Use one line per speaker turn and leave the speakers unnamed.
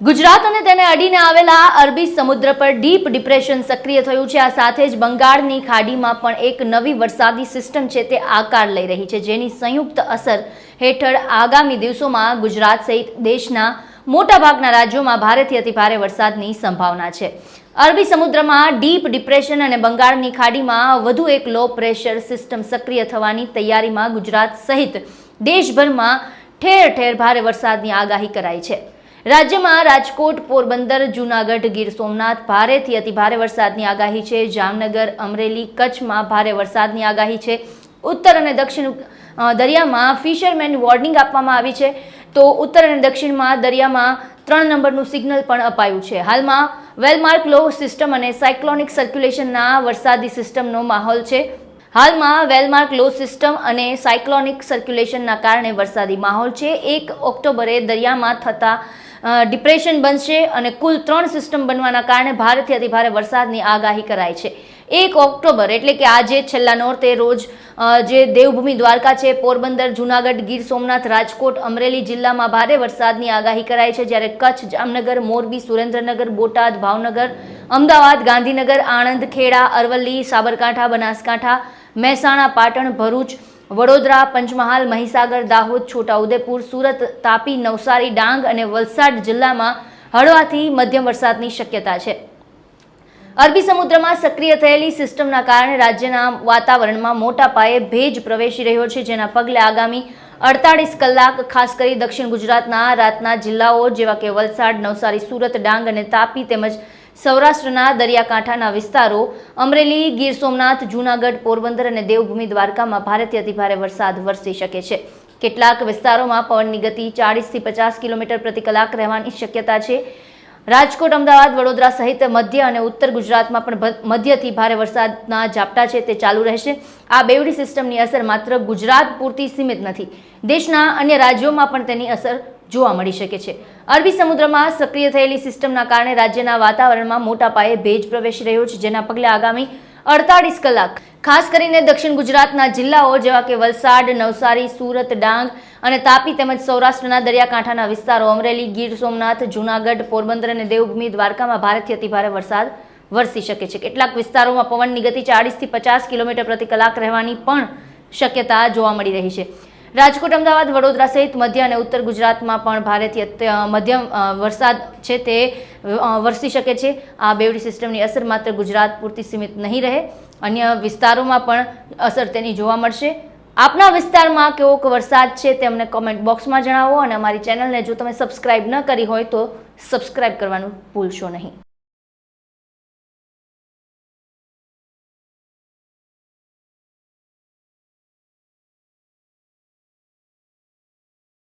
ગુજરાત અને તેને અડીને આવેલા અરબી સમુદ્ર પર ડીપ ડિપ્રેશન સક્રિય થયું છે. આ સાથે જ બંગાળની ખાડીમાં પણ એક નવી વરસાદી સિસ્ટમ છે તે આકાર લઈ રહી છે, જેની સંયુક્ત અસર હેઠળ આગામી દિવસોમાં ગુજરાત સહિત દેશના મોટાભાગના રાજ્યોમાં ભારેથી અતિભારે વરસાદની સંભાવના છે. અરબી સમુદ્રમાં ડીપ ડિપ્રેશન અને બંગાળની ખાડીમાં વધુ એક લો પ્રેશર સિસ્ટમ સક્રિય થવાની તૈયારીમાં ગુજરાત સહિત દેશભરમાં ઠેર ઠેર ભારે વરસાદની આગાહી કરાઈ છે. રાજ્યમાં રાજકોટ, પોરબંદર, જૂનાગઢ, ગીર સોમનાથ ભારેથી અતિભારે વરસાદની આગાહી છે. જામનગર, અમરેલી કચ્છમાં ભારે વરસાદની આગાહી છે. ઉત્તર અને દક્ષિણ દરિયામાં ફિશરમેન વોર્નિંગ આપવામાં આવી છે. તો ઉત્તર અને દક્ષિણમાં દરિયામાં ત્રણ નંબરનું સિગ્નલ પણ અપાયું છે. હાલમાં વેલમાર્ક લો સિસ્ટમ અને સાયક્લોનિક સર્ક્યુલેશનના વરસાદી સિસ્ટમનો માહોલ છે. હાલમાં વેલમાર્ક લો સિસ્ટમ અને સાયક્લોનિક સર્ક્યુલેશનના કારણે વરસાદી માહોલ છે. એક ઓક્ટોબરે દરિયામાં થતા ડિપ્રેશન બનશે અને કુલ ત્રણ સિસ્ટમ બનવાના કારણે ભારેથી અતિભારે વરસાદની આગાહી કરાઈ છે. એક ઓક્ટોબર એટલે કે આજે છેલ્લા નોરતે રોજ જે દેવભૂમિ દ્વારકા છે, પોરબંદર, જૂનાગઢ, ગીર સોમનાથ, રાજકોટ, અમરેલી જિલ્લામાં ભારે વરસાદની આગાહી કરાઈ છે, જ્યારે કચ્છ, જામનગર, મોરબી, સુરેન્દ્રનગર, બોટાદ, ભાવનગર, અમદાવાદ, ગાંધીનગર, આણંદ, ખેડા, અરવલ્લી, સાબરકાંઠા, બનાસકાંઠા, મહેસાણા, પાટણ, ભરૂચ વડોદરા, પંચમહાલ, મહીસાગર, દાહોદ, છોટાઉદેપુર, સુરત, તાપી, નવસારી, ડાંગ અને વલસાડ જિલ્લામાં હળવાથી મધ્યમ વરસાદની શક્યતા છે. અરબી સમુદ્રમાં સક્રિય થયેલી સિસ્ટમના કારણે રાજ્યના વાતાવરણમાં મોટા પાયે ભેજ પ્રવેશી રહ્યો છે, જેના પગલે આગામી અડતાળીસ કલાક, ખાસ કરી દક્ષિણ ગુજરાતના, રાતના જિલ્લાઓ જેવા કે વલસાડ, નવસારી, સુરત, ડાંગ અને તાપી તેમજ સૌરાષ્ટ્રના દરિયાકાંઠાના વિસ્તારો, અમરેલી, ગીર સોમનાથ, જૂનાગઢ, પોરબંદર અને દેવભૂમિ દ્વારકામાં ભારેથી અતિભારે વરસાદ વરસી શકે છે. કેટલાક વિસ્તારોમાં પવનની ગતિ ચાળીસથી પચાસ કિલોમીટર પ્રતિ કલાક રહેવાની શક્યતા છે. રાજકોટ, અમદાવાદ, વડોદરા સહિત મધ્ય અને ઉત્તર ગુજરાતમાં પણ મધ્યથી ભારે વરસાદના ઝાપટા છે તે ચાલુ રહેશે. આ બેવડી સિસ્ટમની અસર માત્ર ગુજરાત પૂરતી સીમિત નથી. દેશના અન્ય રાજ્યોમાં પણ તેની અસર જોવા મળી શકે છે. અરબી સમુદ્રમાં સક્રિય થયેલી સિસ્ટમના કારણે રાજ્યના વાતાવરણમાં મોટા પાયે ભેજ પ્રવેશી રહ્યો છે, જેના પગલે આગામી અડતાળીસ કલાક. ખાસ કરીને દક્ષિણ ગુજરાતના જિલ્લાઓ જેવા કે વલસાડ, નવસારી, સુરત, ડાંગ અને તાપી તેમજ સૌરાષ્ટ્રના દરિયાકાંઠાના વિસ્તારો, અમરેલી, ગીર સોમનાથ, જૂનાગઢ, પોરબંદર અને દેવભૂમિ દ્વારકામાં ભારેથી અતિભારે વરસાદ વરસી શકે છે. કેટલાક વિસ્તારોમાં પવનની ગતિ ચાળીસથી પચાસ કિલોમીટર પ્રતિ કલાક રહેવાની પણ શક્યતા જોવા મળી રહી છે. રાજકોટ, અમદાવાદ, વડોદરા સહિત મધ્ય અને ઉત્તર ગુજરાતમાં પણ ભારેથી મધ્યમ વરસાદ છે તે વરસી શકે છે. આ બેવડી સિસ્ટમની અસર માત્ર ગુજરાત પૂરતી સીમિત નહીં રહે, અન્ય વિસ્તારોમાં પણ અસર તેની જોવા મળશે. આપના વિસ્તારમાં કેવોક વરસાદ છે તે અમને કોમેન્ટ બોક્સમાં જણાવો અને અમારી ચેનલને જો તમે સબસ્ક્રાઇબ ન કરી હોય તો સબસ્ક્રાઇબ કરવાનું ભૂલશો નહીં.